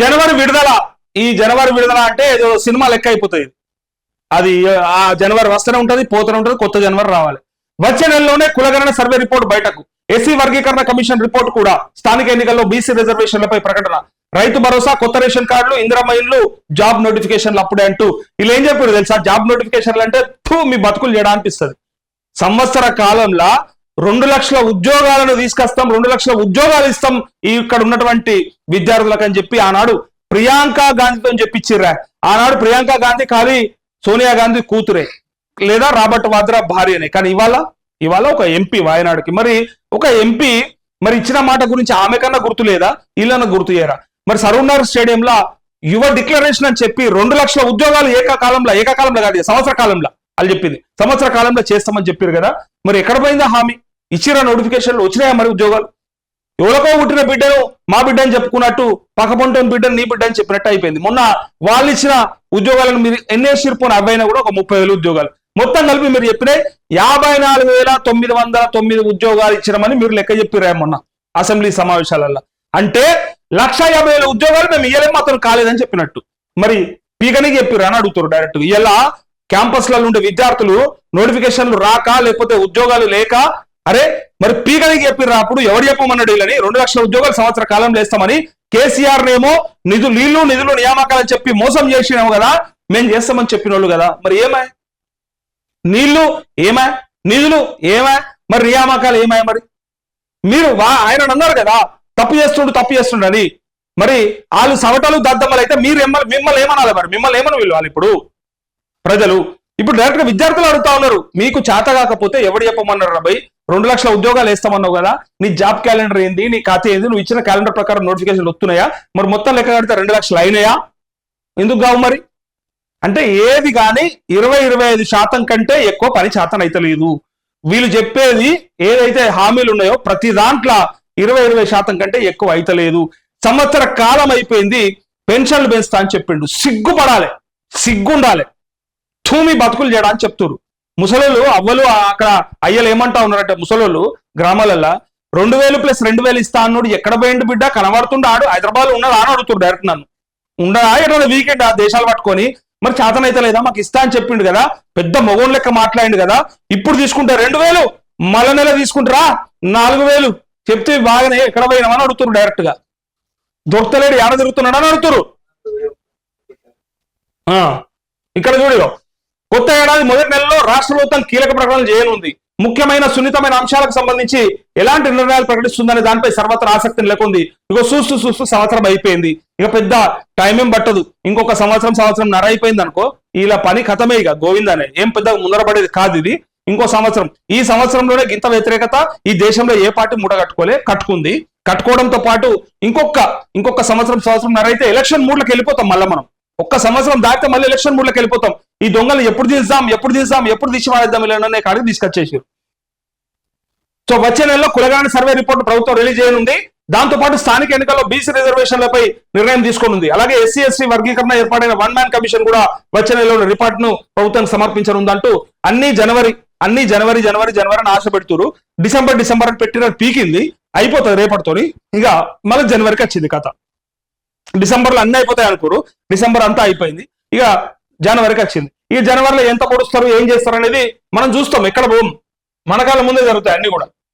జనవరి విడుదల ఈ జనవరి విడుదల అంటే ఏదో సినిమా లెక్క అయిపోతుంది అది ఆ జనవరి వస్తూనే ఉంటది పోతూనే ఉంటది కొత్త జనవరి రావాలి. వచ్చే నెలలోనే కులగణన సర్వే రిపోర్ట్ బయటకు. ఎస్సీ వర్గీకరణ కమిషన్ రిపోర్ట్ కూడా స్థానిక ఎన్నికల్లో బీసీ రిజర్వేషన్లపై ప్రకటన. రైతు భరోసా కొత్త రేషన్ కార్డులు ఇందిరమ్మ జాబ్ నోటిఫికేషన్లు అప్పుడే అంటూ వీళ్ళు ఏం చెప్పారు తెలుసా? జాబ్ నోటిఫికేషన్లు అంటే మీ బతుకులు చేయడం అనిపిస్తుంది. సంవత్సర కాలంలో రెండు లక్షల ఉద్యోగాలను తీసుకొస్తాం రెండు లక్షల ఉద్యోగాలు ఇస్తాం ఈ ఇక్కడ ఉన్నటువంటి విద్యార్థులకు అని చెప్పి ఆనాడు ప్రియాంక గాంధీతో చెప్పిచ్చిర్రా. ఆనాడు ప్రియాంక గాంధీ ఖాళీ సోనియా గాంధీ కూతురే లేదా రాబర్ట్ వాద్రా భార్యనే. కానీ ఇవాళ ఇవాళ ఒక ఎంపీ వాయనాడుకి. మరి ఒక ఎంపీ మరి ఇచ్చిన మాట గురించి ఆమె కన్నా గుర్తు లేదా? వీళ్ళన్న గుర్తు చేయరా? మరి సరూనగర్ స్టేడియంలో యువ డిక్లరేషన్ అని చెప్పి రెండు లక్షల ఉద్యోగాలు ఏకకాలంలో ఏకకాలంలో కాదు సంవత్సర కాలంలో వాళ్ళు చెప్పింది. సంవత్సర కాలంలో చేస్తామని చెప్పారు కదా. మరి ఎక్కడ పోయిందా హామీ? ఇచ్చిరా నోటిఫికేషన్లు వచ్చినాయా మరి ఉద్యోగాలు? ఎవరికో పుట్టిన బిడ్డను మా బిడ్డ అని చెప్పుకున్నట్టు పక్కపొంటోని బిడ్డను నీ బిడ్డ అని చెప్పినట్టు అయిపోయింది. మొన్న వాళ్ళు ఇచ్చిన ఉద్యోగాలను మీరు ఎన్ఏసీ పోని అవైనా కూడా ఒక ముప్పై వేలు ఉద్యోగాలు. మొత్తం కలిపి మీరు చెప్పిన యాభై నాలుగు వేల తొమ్మిది వందల తొమ్మిది ఉద్యోగాలు ఇచ్చినామని మీరు లెక్క చెప్పిరా మొన్న అసెంబ్లీ సమావేశాలలో అంటే లక్ష యాభై వేల ఉద్యోగాలు మేము ఇయ్యలేము అతను కాలేదని చెప్పినట్టు. మరి పీకనికి చెప్పిరా అని అడుగుతారు డైరెక్ట్ ఇలా క్యాంపస్లలో ఉండే విద్యార్థులు నోటిఫికేషన్లు రాక లేకపోతే ఉద్యోగాలు లేక అరే మరి పీకడికి చెప్పిర్రు అప్పుడు? ఎవరు చెప్పమన్నాడు వీళ్ళని? రెండు లక్షల ఉద్యోగాలు సంవత్సర కాలంలో వేస్తామని కేసీఆర్ నేమో నిధులు నీళ్ళు నిధులు నియామకాలని చెప్పి మోసం చేసినాము కదా మేము చేస్తామని చెప్పిన వాళ్ళు కదా. మరి ఏమా? నీళ్ళు ఏమా? నిధులు ఏమా? మరి నియామకాలు ఏమా మరి? మీరు వా ఆయన అన్నారు కదా తప్పు చేస్తుండు తప్పు చేస్తుండు అని. మరి వాళ్ళు సవటలు దద్దమ్మలు అయితే మీరు మిమ్మల్ని ఏమనాలి మరి? మిమ్మల్ని ఏమని వీళ్ళు ఇప్పుడు? ప్రజలు. ఇప్పుడు డైరెక్ట్గా విద్యార్థులు అడుగుతా ఉన్నారు. మీకు చేత కాకపోతే ఎవడు చెప్పమన్నారు రాబాయి రెండు లక్షల ఉద్యోగాలు వేస్తామన్నావు కదా నీ జాబ్ క్యాలెండర్ ఏంది నీ ఖాతా ఏంది నువ్వు ఇచ్చిన క్యాలెండర్ ప్రకారం నోటిఫికేషన్ వస్తున్నాయా? మరి మొత్తం లెక్క కడితే రెండు లక్షలు అయినాయా? ఎందుకు కావు మరి? అంటే ఏది కానీ ఇరవై ఇరవై ఐదు శాతం కంటే ఎక్కువ పని శాతం అయితే లేదు. వీళ్ళు చెప్పేది ఏదైతే హామీలు ఉన్నాయో ప్రతి దాంట్లో ఇరవై ఇరవై శాతం కంటే ఎక్కువ అయితలేదు సంవత్సర కాలం అయిపోయింది పెన్షన్లు పెంచుతా అని చెప్పిండు. సిగ్గుపడాలి సిగ్గుండాలి. తూమి బతుకులు చేయడా అని చెప్తున్నారు ముసలోళ్ళు అవ్వలు అక్కడ అయ్యలు ఏమంటా ఉన్నారంటే ముసలోళ్ళు గ్రామాలల్లో రెండు వేలు ప్లస్ రెండు వేలు ఇస్తా అన్నాడు. ఎక్కడ పోయిండు బిడ్డ? కనబడుతుండ ఆడు. హైదరాబాద్ ఉన్నాడా అని అడుగుతాడు డైరెక్ట్ నన్ను. ఉండడా ఎట్లా వీకెండ్ ఆ దేశాలు పట్టుకొని మరి చేతనైతే లేదా? మాకు ఇస్తా అని చెప్పిండు కదా. పెద్ద మగోన్ లెక్క మాట్లాడిండు కదా. ఇప్పుడు తీసుకుంటారు రెండు వేలు. మల నెల తీసుకుంటారా? నాలుగు వేలు. చెప్తే బాగానే ఎక్కడ పోయినామని అడుగుతారు డైరెక్ట్గా. దొరకలేడు ఏడ తిరుగుతున్నాడు అని అడుగుతారు ఆ, ఇక్కడ చూడు కొత్త ఏడాది మొదటి నెలలో రాష్ట్ర ప్రభుత్వం కీలక ప్రకటనలు చేయనుంది. ముఖ్యమైన సున్నితమైన అంశాలకు సంబంధించి ఎలాంటి నిర్ణయాలు ప్రకటిస్తుందనే దానిపై సర్వత్ర ఆసక్తి నెలకొంది. ఇక చూస్తూ చూస్తూ సంవత్సరం అయిపోయింది. ఇక పెద్ద టైం ఏం పట్టదు. ఇంకొక సంవత్సరం సంవత్సరం నర అయిపోయింది అనుకో ఇలా పని కథమే ఇక. గోవిందనే ఏం పెద్ద ముందరపడేది కాదు ఇది. ఇంకో సంవత్సరం. ఈ సంవత్సరంలోనే గింత వ్యతిరేకత ఈ దేశంలో ఏ పార్టీ మూట కట్టుకోలే కట్టుకుంది. కట్టుకోవడంతో పాటు ఇంకొక ఇంకొక సంవత్సరం సంవత్సరం నర అయితే ఎలక్షన్ మూడ్లకు వెళ్ళిపోతాం మళ్ళీ మనం. ఒక్క సంవత్సరం దాటితే మళ్ళీ ఎలక్షన్ మూడ్లకు వెళ్ళిపోతాం ఈ దొంగలు ఎప్పుడు తీద్దాం ఎప్పుడు తీద్దాం ఎప్పుడు తీసి వాడేద్దాం ఇలా కాడికి తీసుకొచ్చేసారు సో వచ్చే నెలలో కులగాని సర్వే రిపోర్ట్ ప్రభుత్వం రిలీజ్ చేయనుంది. దాంతో పాటు స్థానిక ఎన్నికల్లో బీసీ రిజర్వేషన్లపై నిర్ణయం తీసుకోనుంది. అలాగే ఎస్సీ ఎస్టీ వర్గీకరణ ఏర్పాటైన వన్ మ్యాన్ కమిషన్ కూడా వచ్చే నెలలో రిపోర్ట్ను ప్రభుత్వానికి సమర్పించనుందంటూ అన్ని జనవరి అన్ని జనవరి జనవరి జనవరి అని ఆశ పెడుతురు డిసెంబర్ డిసెంబర్ అని పెట్టిన పీకింది అయిపోతుంది రేపటితోని. ఇక మళ్ళీ జనవరికి వచ్చింది కథ. డిసెంబర్లో అన్ని అయిపోతాయి అనుకోరు. డిసెంబర్ అంతా అయిపోయింది. ఇక జనవరికి వచ్చింది. ఈ జనవరిలో ఎంత పొడుస్తారు ఏం చేస్తారు అనేది మనం చూస్తాం. ఎక్కడ పోం? మన కాలం ముందే జరుగుతాయి అన్ని కూడా.